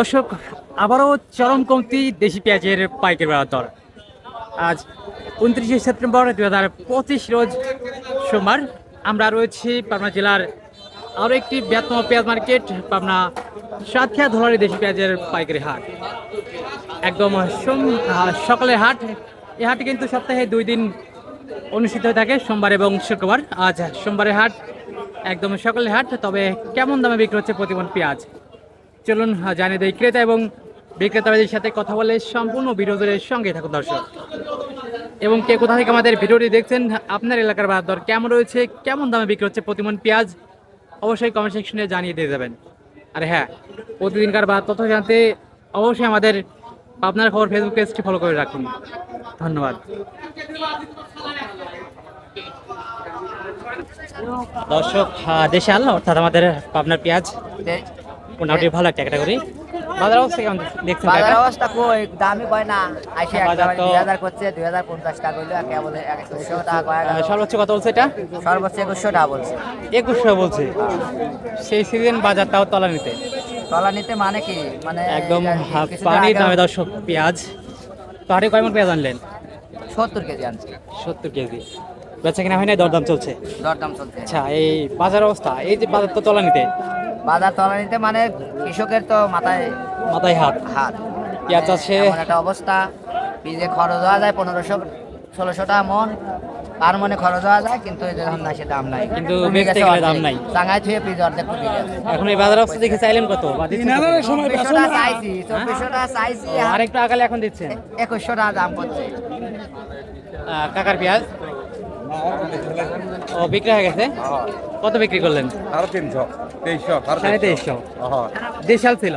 দর্শক, আবারও চরম কমতি দেশি পেঁয়াজের পাইকারি বাজার দর। আজ উনত্রিশে সেপ্টেম্বর দু হাজার পঁচিশ রোজ সোমবার আমরা রয়েছি পাবনা জেলার আরও একটি বৃহত্তম পেঁয়াজ মার্কেট, পাবনা সাতক্ষীয়া ধরনের দেশি পেঁয়াজের পাইকারি হাট। একদম সকালের হাট। এই হাট কিন্তু সপ্তাহে দুই দিন অনুষ্ঠিত হয়ে থাকে, সোমবার এবং শুক্রবার। আজ সোমবারের হাট একদম সকালের হাট, তবে কেমন দামে বিক্রি হচ্ছে প্রতিমন পেঁয়াজ? চলুন জানিয়ে দেয় ক্রেতা এবং বিক্রেতাদের সাথে কথা বলে সম্পূর্ণ বিরোধের সঙ্গে থাকুন দর্শক। এবং কে কোথা থেকে আমাদের ভিডিওটি দেখছেন আপনার এলাকার বাজার দর কেমন রয়েছে কেমন দামে বিক্রি হচ্ছে প্রতিমন পেঁয়াজ অবশ্যই কমেন্ট সেকশনে জানিয়ে দিয়ে যাবেন। আর হ্যাঁ প্রতিদিনকার বাজার তথ্য জানতে অবশ্যই আমাদের আপনার খবর ফেসবুক পেজটি ফলো করে রাখুন। ধন্যবাদ। দর্শক আহ, দেশাল অর্থাৎ আমাদের পাবনার পেঁয়াজ। মোটামুটি ভালো একটা ক্যাটাগরি বাজার অবস্থা কেমন দেখছেন বাজার অবস্থা কই? দামই কয় না। আইসে বাজার তো- দুই হাজার করছে দুই হাজার পঞ্চাশ টাকা হইল একে বলে একুশশো টাকা কয় সর্বোচ্চ কত বলছে এটা? সর্বোচ্চ একুশশো টাকা বলছে। একুশশো বলছে? সেই সিজন বাজার তাও তলা নিতে তলা নিতে মানে কি? মানে একদম পানির দামে দর্শক পেঁয়াজ। তো হাটে কয়মন পেঁয়াজ আনলেন? সত্তর কেজি আনছে। সত্তর কেজি। বেচা কিনা হয় না দরদাম চলছে? দরদাম চলছে। আচ্ছা এই বাজার অবস্থা এই যে বাজার তো তলা নিতে বাজার তলা নিতে মানে কৃষকের তো মাথায় মাথায় হাত। হাত। পেঁয়াজ আছে। একটা অবস্থা বীজে খরচ হওয়া যায় পনেরোশো ষোলোশো টাকা মন আর মনে খরচ হওয়া যায় কিন্তু এই যে ধান নাই দাম নাই। কিন্তু বেচতে গেলে দাম নাই। টাঙ্গাই থুয়ে পিজ অর্ধেক কমে গেছে। এখন এই বাজার অবস্থা দেখে চাইলেন কত? টাকা চাইছি টাকা চাইছি ও, আরেকটু আগালে এখন দিচ্ছেন। একুশশো টাকা দাম করছে কাকার পেঁয়াজ? ও বিক্রি হয়ে গেছে? কত বিক্রি করলেন? সাড়ে তিনশো। তেইশশো সাড়ে তেইশশো। দেশাল ছিল?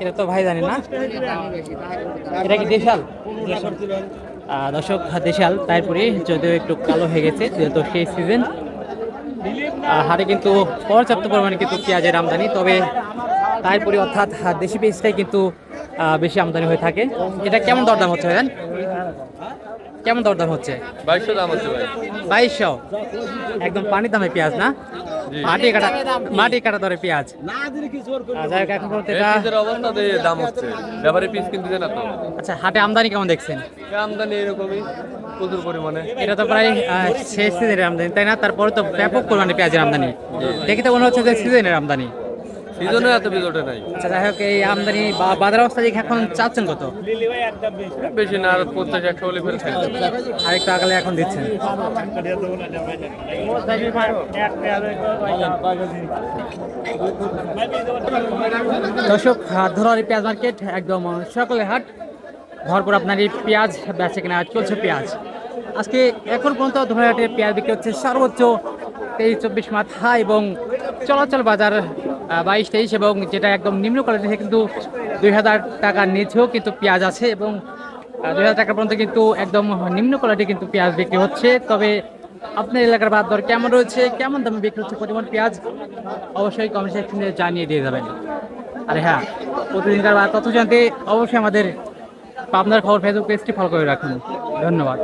এটা তো ভাই জানেন না। এটা কি দেশাল? দর্শক দেশাল। তারপরে যদিও একটু কালো হয়ে গেছে যেহেতু সেই সিজন হাটে কিন্তু পর্যাপ্ত পরিমাণে কিন্তু পেঁয়াজের আমদানি তবে তারপরে অর্থাৎ দেশি পেঁয়াজটাই কিন্তু বেশি আমদানি হয়ে থাকে। এটা কেমন দরদাম হচ্ছে কেমন দরদাম হচ্ছে? বাইশশো দাম ভাই। বাইশশো? একদম পানির দামে পেঁয়াজ না? মাটি কাটা মাটি কাটা দরে পেঁয়াজ। যাই হোক এখন অবস্থা দাম হচ্ছে। ব্যাপারে পিস কিনতে না তো আচ্ছা হাটে আমদানি কেমন দেখছেন? আমদানি এরকমই প্রচুর পরিমাণে। এটা তো প্রায় শেষ সিজনের আমদানি তাই না? তারপরে তো ব্যাপক পরিমাণে পেঁয়াজের আমদানি। দেখে তো মনে হচ্ছে যে সিজনের আমদানি। সিজনে এত ওঠে নাই। আচ্ছা যাই হোক এই আমদানি বা বাজার অবস্থা দেখে এখন চাচ্ছেন কত? বেশি না আর পঞ্চাশ একশো হলে ফের খাই আরেকটু আগালে এখন দিচ্ছেন। দর্শক ধরারি পেঁয়াজ মার্কেট একদম সকালে হাট। ভরপুর আপনার এই পেঁয়াজ বেচে কিনা চলছে পেঁয়াজ। আজকে এখন পর্যন্ত ধরাহাটে পেঁয়াজ বিক্রি হচ্ছে সর্বোচ্চ তেইশ চব্বিশ মাথা এবং চলাচল বাজার বাইশ তেইশ এবং যেটা একদম নিম্ন কোয়ালিটি কিন্তু দুই হাজার টাকার নিচেও কিন্তু পেঁয়াজ আছে এবং দুই হাজার টাকা পর্যন্ত কিন্তু একদম নিম্ন কোয়ালিটি কিন্তু পেঁয়াজ বিক্রি হচ্ছে। তবে আপনার এলাকার বাদ দর কেমন রয়েছে? কেমন দামে বিক্রি হচ্ছে পরিমাণ পেঁয়াজ? অবশ্যই কমেন্ট সেকশনে জানিয়ে দিয়ে যাবেন। আর হ্যাঁ প্রতিদিনকার তথ্য জানতে অবশ্যই আমাদের পাবনার খবর ফেসবুক পেজটি ফলো করে রাখুন। ধন্যবাদ।